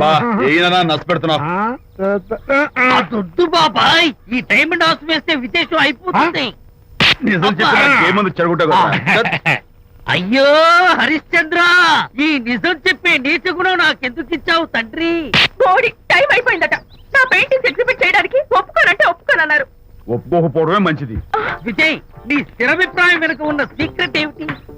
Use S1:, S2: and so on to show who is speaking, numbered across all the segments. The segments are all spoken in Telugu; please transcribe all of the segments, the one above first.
S1: బా ఏనా నచ్చ పెడుతున్నావు
S2: దొడ్డు బాబాయ్ ఈ డైమండ్ హౌస్ వేస్తే విశేషం అయిపోతుంది.
S1: నిజం చెప్పిన ఏముంది చెడగొట్టా
S2: అయ్యో హరిశ్చంద్ర ఈ నిజం చెప్పే నీచ గుణం నాకెందుకు ఇచ్చావు తండ్రి?
S3: బోడి టైం అయిపోయిందట. నా పెయింటింగ్స్ ఎగ్జిబిట్ చేయడానికి ఒప్పుకోనంటే ఒప్పుకోనన్నారు.
S1: ఒప్పుకోకపోవడమే మంచిది.
S2: విజయ్ నీ స్థిరాభిప్రాయం వెనుక ఉన్న సీక్రెట్ ఏమిటి?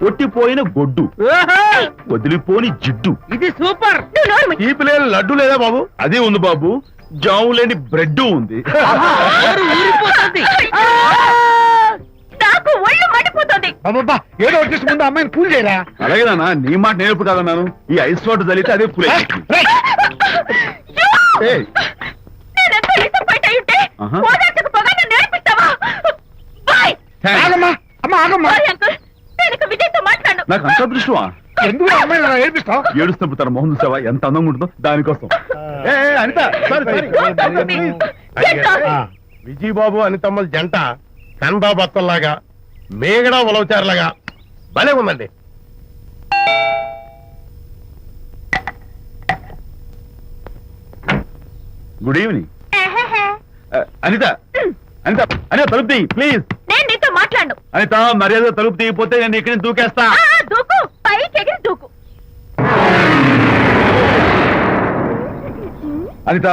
S1: కొట్టిపోయిన గొడ్డు.
S2: ఓహో,
S1: వదిలిపోని జిడ్డు.
S2: ఇది సూపర్.
S1: ఈ పిల్లలు లడ్డు లేదా బాబు? అదే ఉంది బాబు. జాము లేని బ్రెడ్ ఉంది!
S3: నాకు ఒళ్ళు మండిపోతుంది.
S4: ఏదో వచ్చేసి ముందు అమ్మాయిని కూల్ చేయరా?
S1: అలాగే నాన్న నీ మాట నేర్పు కాదన్నాను ఈ ఐస్ వాటర్ చల్లితే అదే ఏయ్,
S3: నేనెంత disappoint అయి ఉంటే
S1: ఆహా.
S3: నన్ను.
S4: ఆగమ్మా! అమ్మ ఆగమ్మా
S3: బాయ్ అంకుల్ నేను ఇక విజయ్తో మాట్లాడను
S1: నాకు అంత అదృష్టమా?
S4: ఎందుకు ఆ అమ్మాయిని అలా ఏడిపిస్తావు?
S1: ఏడుస్తున్నప్పుడు తన మొహం చూసావా? ఎంత అందంగా ఉంటుందో దానికోసం. ఏ, ఏ, అనిత sorry?
S5: విజయబాబు అనితమ్మల జంట కన్బాబు అత్తల్లాగా మేగడ ఉలవచారులాగా భలే ఉందండి.
S1: Good evening. అనిత అనిత అనిత తలుపు ప్లీజ్
S3: నేను నీతో మాట్లాడను
S1: అనిత మర్యాద తలుపు తీయపోతే నేను ఇక్కడి దూకేస్తా.
S3: దూకు. పైకి ఎగిరి దూకు.
S1: అనిత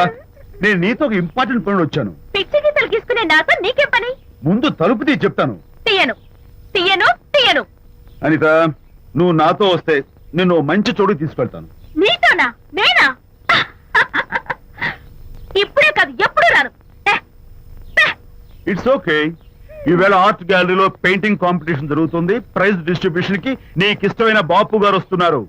S1: నేను నీతో ఒక ఇంపార్టెంట్ పని వచ్చాను.
S3: పిచ్చి గీతలు గీసుకునే నాతో నీకేం పని?
S1: ముందు తలుపు తీయి చెప్తాను.
S3: తీయను. తీయను తీయను.
S1: అనిత నువ్వు నాతో వస్తే నిన్ను ఓ మంచి చోటుకి తీసుకెళ్తాను.
S3: నీతోనా? నేనా? ఇప్పుడే కాదు ఎప్పుడు రాను.
S1: ఇట్స్ ఓకే ఈవేళ ఆర్ట్ గ్యాలరీలో పెయింటింగ్ కాంపిటీషన్ జరుగుతుంది. ప్రైజ్ డిస్ట్రిబ్యూషన్కి నీకు ఇష్టమైన బాపు గారు వస్తున్నారు.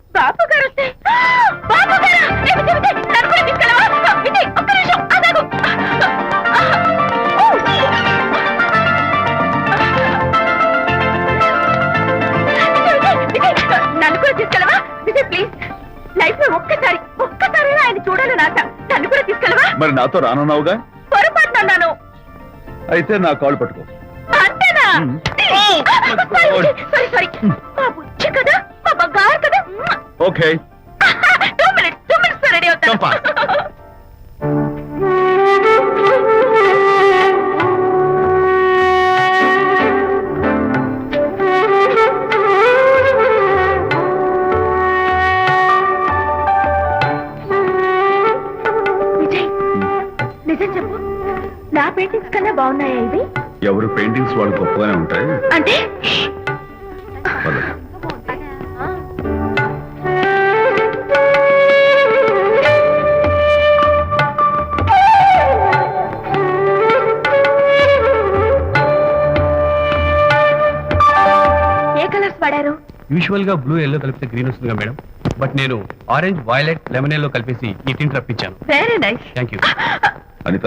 S3: ఒక్కసారి ఒక్కసారి ఆయన చూడాలని ఆశ. నన్ను కూడా తీసుకెళ్ళవా?
S1: మరి నాతో రానున్నావుగా? అయితే నా కాళ్ళు పట్టుకో.
S3: సారీ సారీ మా బుజ్జి కదా మా బంగారు కదా.
S1: Okay.
S3: Two minutes two minutes ready అవుతాను.
S1: వాళ్ళు గొప్పగానే ఉంటాయి
S3: అంటే?
S1: పద.
S3: ఏ కలర్స్ వాడారు?
S6: యూజువల్గా బ్లూ ఎల్లో కలిపితే గ్రీన్ వస్తుందిగా మేడం. బట్ నేను ఆరెంజ్ వైలెట్ లెమన్ ఎల్లో కలిపేసి ఈ tint రప్పించాను.
S3: Very nice
S6: thank you
S1: Anitha?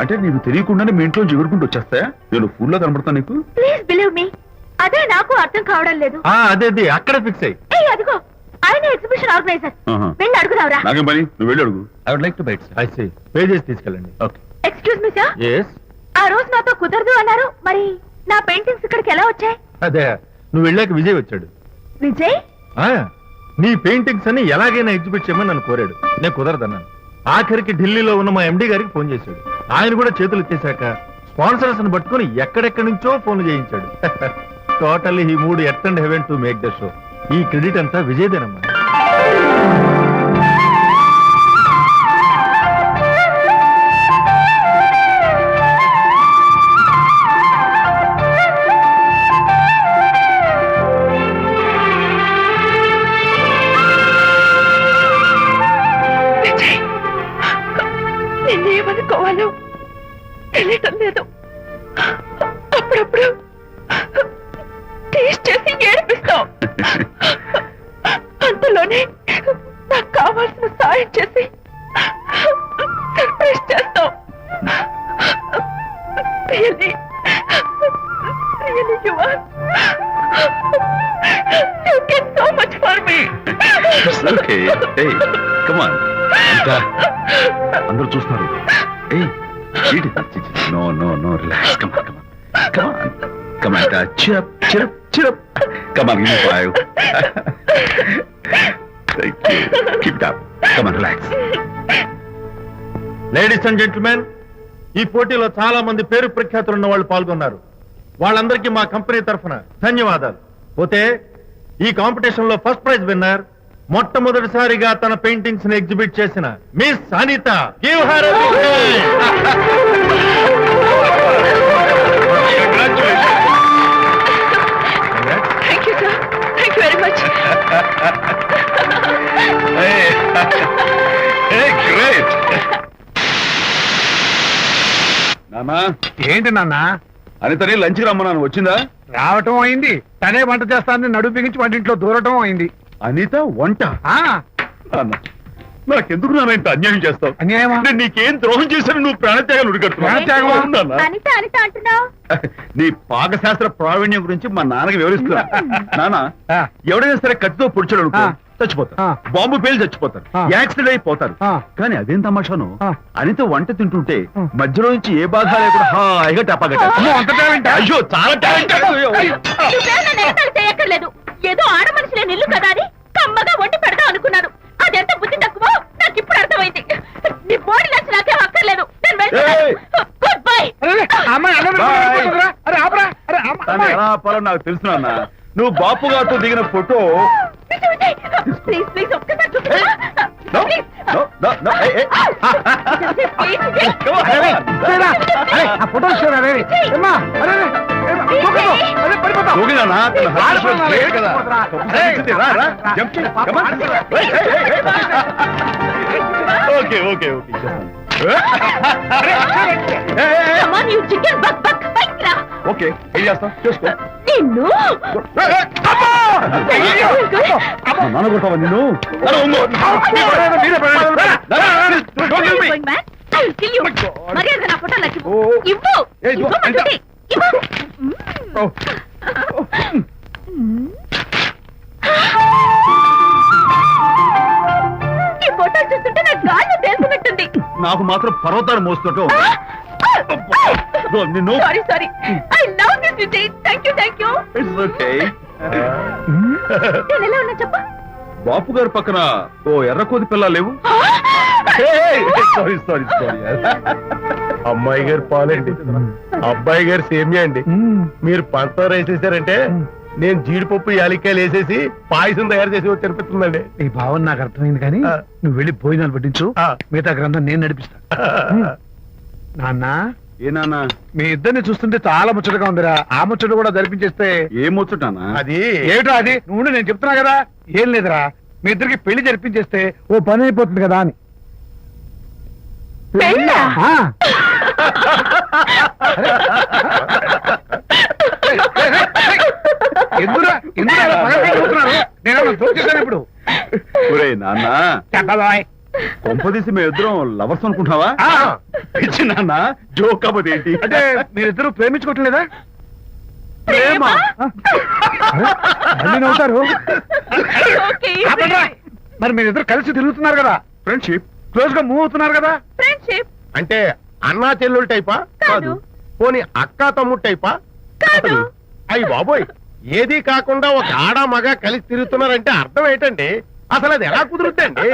S1: అంటే నీకు తెలియకుండానే మీ ఇంట్లో ఎగురుకుంటూ వచ్చేస్తాయా? నేను ఫుల్లో కనబడతా నీకు?
S3: ప్లీజ్ బిలీవ్ మీ అదే నాకు అర్థం కావడం లేదు.
S7: ఆ, అదే అదే అక్కడ ఫిక్స్ అయ్యి.
S3: ఏయ్ అదిగో. ఎగ్జిబిషన్ ఆర్గనైజర్
S1: ఆహా.
S3: వెళ్ళి అడుగుదావరా
S1: నాకేం పని? నువ్వు వెళ్ళి అడుగు.
S6: I would like to bite
S7: I see pages తీసుకెళ్ళండి.
S1: Okay
S3: excuse me sir
S7: yes
S3: ఆ రోజు నాతో కుదరదు అన్నారు. మరి నా పెయింటింగ్స్ ఇక్కడికి ఎలా వచ్చాయి?
S7: అదే నువ్వు వెళ్ళాక విజయ్ వచ్చాడు.
S3: విజయ్?
S7: ఆ, నీ పెయింటింగ్స్ అని ఎలాగైనా ఎగ్జిబిట్ చేయమని నన్ను కోరాడు. నేను కుదరదన్నాను. ఆఖరికి ఢిల్లీలో ఉన్న మా ఎండి గారికి ఫోన్ చేశాడు. ఆయన కూడా చేతులు ఎత్తేశాక స్పాన్సర్స్ని పట్టుకుని ఎక్కడెక్కడి నుంచో ఫోన్ చేయించాడు. టోటల్లీ ఈ మూడు at and heaven to make the show. ఈ క్రెడిట్ అంతా విజయదేనమ్మా.
S3: అప్పుడప్పుడు టేస్ట్ చేసి ఏడిపిస్తావు అంతలోనే నాకు కావాల్సిన సాయం చేసి సర్ప్రైజ్ చేస్తావు Really, really you are. You get so much for me.
S1: Okay hey come on అంతా అందరూ చూస్తున్నారు. Hey no no no relax come come come on come on up, come on up. Come on, you give Thank you. Keep it up. Come on, relax.
S7: Ladies and gentlemen ఈ పోటీలో చాలా మంది పేరు ప్రఖ్యాతులు ఉన్న వాళ్ళు పాల్గొన్నారు వాళ్ళందరికీ మా కంపెనీ తరఫున ధన్యవాదాలు పోతే ఈ కాంపిటీషన్లో ఫస్ట్ ప్రైజ్ విన్నర్ మొట్టమొదటిసారిగా తన పెయింటింగ్స్ని ఎగ్జిబిట్ చేసిన మిస్ అనిత
S1: గివ్ హర్
S4: ఏంటి నాన్న?
S1: అనితని లంచ్ రమ్మన్నాను. వచ్చిందా?
S4: రావటం అయింది. తనే వంట చేస్తానని నడుము బిగించి వంటింట్లో దూరటం అయింది.
S1: అనిత వంట?
S4: ఆ.
S1: నాన్న నాకెందుకు నాన్న ఇంత అన్యాయం చేస్తావు?
S4: అన్యాయమా?
S1: నేను నీకేం ద్రోహం చేశాను నువ్వు ప్రాణత్యాగాలు
S4: ప్రాణత్యాగమా?
S1: ఉడికట్టున్నావు
S3: అనిత అనిత అంటున్నావు?
S1: నీ పాకశాస్త్ర ప్రావీణ్యం గురించి మా నాన్నకి వివరిస్తున్నా. నాన్న
S4: ఆ.
S1: ఎవడైనా సరే కత్తితో పొడిచాడు అనుకో.
S4: ఆ.
S1: చచ్చిపోతారు. బాంబు పేలి చచ్చిపోతారు. యాక్సిడెంట్ అయిపోతారు. కానీ అదేం తమాషాను. అనిత వంట తింటుంటే. మధ్యలో నుంచి ఏ బాధ లేకుండా హాయిగా? అయ్యో చాలా టాలెంట్
S3: ఏదో ఆడ మనుషులే నిల్లు కదా అని కమ్మగా వండి పెడదాం అనుకున్నాను. అదెంత బుద్ధి తక్కువ? నాకు ఇప్పుడు అర్థమైంది. నీ బోడి లంచ్ నాకేం అక్కర్లేదు! గుడ్ బై
S4: అన్నం
S1: నాకు తెలుసు నాన్న. నువ్వు బాపు గారితో దిగిన ఫోటో
S3: ప్లీజ్ ప్లీజ్ ఒక్కసారి
S1: No, no, no, hey, hey.
S4: ఆ ఫోటో? అరే, దూకదు. అరే?
S1: తన కదా. రా, రా. జంప్ చేయి. ఓకే ఓకే ఓకే
S3: రా.
S1: ఓకే ఏం చేస్తాం చేసుకో.
S3: నిన్ను.
S1: నాన్న కొట్టావా నిన్ను
S3: నాకు
S1: మాత్రం పర్వతాలు మోస్తుంటూ నిన్ను
S3: sorry sorry I love this Vijay thank you thank you
S1: it's okay
S3: నేను ఎలా ఉన్నా చెప్పు.
S1: బాపు గారి పక్కన ఓ ఎర్ర కోతి పిల్ల లేవు? సారీ సారీ సారీ
S5: అమ్మాయి గారు పాలండి. అబ్బాయి గారు సేమియా అండి. మీరు పంచదార వేసేసారంటే నేను జీడిపప్పు యాలిక్కాయలు వేసేసి పాయసం తయారు చేసి అనిపిస్తుందండి
S4: నీ భావన నాకు అర్థమైంది కానీ. నువ్వు వెళ్ళి భోజనాలు పట్టించు.
S5: ఆ.
S4: మిగతా గ్రంథం నేను నడిపిస్తా. నాన్న
S1: ఏ నాన్న?
S4: మీ ఇద్దరిని చూస్తుంటే చాలా ముచ్చటగా ఉందిరా. ఆ ముచ్చట కూడా జరిపించేస్తే
S1: ఏం ముచ్చటానా?
S5: అది
S4: ఏమిటో అది? నువ్వు నేను చెప్తున్నా కదా. ఏం లేదురా. మీ ఇద్దరికి పెళ్ళి జరిపించేస్తే ఓ పని అయిపోతుంది కదా అని.
S3: పెళ్ళా?
S4: ఆ. పగలబడి చూస్తున్నారు? నేనేమన్నా దోచేశాను ఇప్పుడు.
S1: ఒరే నాన్న.
S4: చెప్పబాయ్.
S1: కొంపదీసి మేము ఇద్దరం లవర్స్ అనుకుంటున్నావా. పిచ్చి నాన్న జోక్ కాకపోతే ఏంటి
S4: అంటే మీరిద్దరు ప్రేమించుకోవట్లేదా
S1: ప్రేమ?
S4: మళ్ళీ నవ్వుతారు.
S3: ఓకే
S4: ఆపండ్రా. మరి మీరిద్దరు కలిసి తిరుగుతున్నారు కదా?
S5: ఫ్రెండ్షిప్
S4: క్లోజ్గా మూవ్ అవుతున్నారు కదా?
S3: ఫ్రెండ్షిప్
S5: అంటే అన్నా చెల్లెలు టైపా?
S3: కాదు.
S5: పోనీ అక్క తమ్ముడు టైపా?
S3: కాదు.
S5: అయ్యి బాబోయ్ ఏది కాకుండా ఒక ఆడ మగ కలిసి తిరుగుతున్నారంటే అర్థం ఏంటండి? అసలు అది ఎలా కుదురుద్దండి?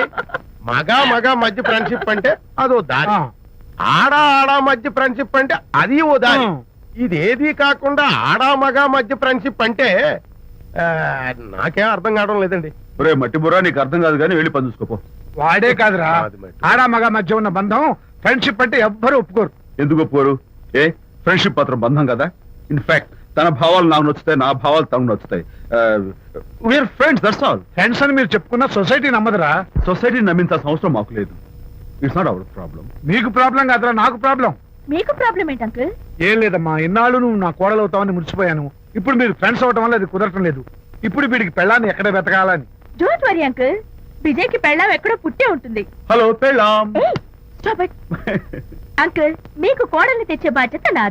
S5: మగ మగ మధ్య ఫ్రెండ్షిప్ అంటే అదో దారి. ఆడ ఆడ మధ్య ఫ్రెండ్షిప్ అంటే అది ఓ దారి.
S4: ఆ.
S5: ఇది ఏది కాకుండా ఆడ మగ మధ్య ఫ్రెండ్షిప్ అంటే నాకేం అర్థం కావడం లేదండి.
S1: ఒరే మట్టి బుర్రా నీకు అర్థం కాదు కానీ వెళ్ళి పని చూసుకోపో.
S4: వాడే కాదురా. ఆడ మగ మధ్య ఉన్న బంధం ఫ్రెండ్షిప్ అంటే ఎవ్వరు ఒప్పుకోరు.
S1: ఎందుకు ఒప్పుకోరు? ఏ ఫ్రెండ్షిప్ మాత్రం బంధం కదా? ఇన్ఫాక్ట్ తన భావాలు నాకు నచ్చుతాయి నా భావాలు తనకు నచ్చుతాయి. We're friends that's all
S4: friends అని మీరు చెప్పుకున్న సొసైటీ నమ్మదురా?
S1: సొసైటీని నమ్మించాల్సిన అవసరం మాకు లేదు. ఇట్స్ నాట్ అవర్ ప్రాబ్లం
S4: మీకు ప్రాబ్లం కాదురా నాకు ప్రాబ్లం
S3: మీకు ప్రాబ్లం ఏంటి అంకుల్
S4: ఏం లేదమ్మా ఇన్నాళ్ళు నువ్వు నా కోడలు అవుతావని మురిసిపోయాను. ఇప్పుడు మీరు ఫ్రెండ్స్ అవటం వల్ల అది కుదరటం లేదు. ఇప్పుడు వీడికి పెళ్ళాన్ని ఎక్కడ వెతకాలని?
S3: డోంట్ వరీ అంకుల్ విజయ్కి పెళ్ళాం ఎక్కడో పుట్టే ఉంటుంది.
S1: హలో పెళ్ళాం.
S3: అంకుల్ మీకు కోడల్ని తెచ్చే బాధ్యత నాది.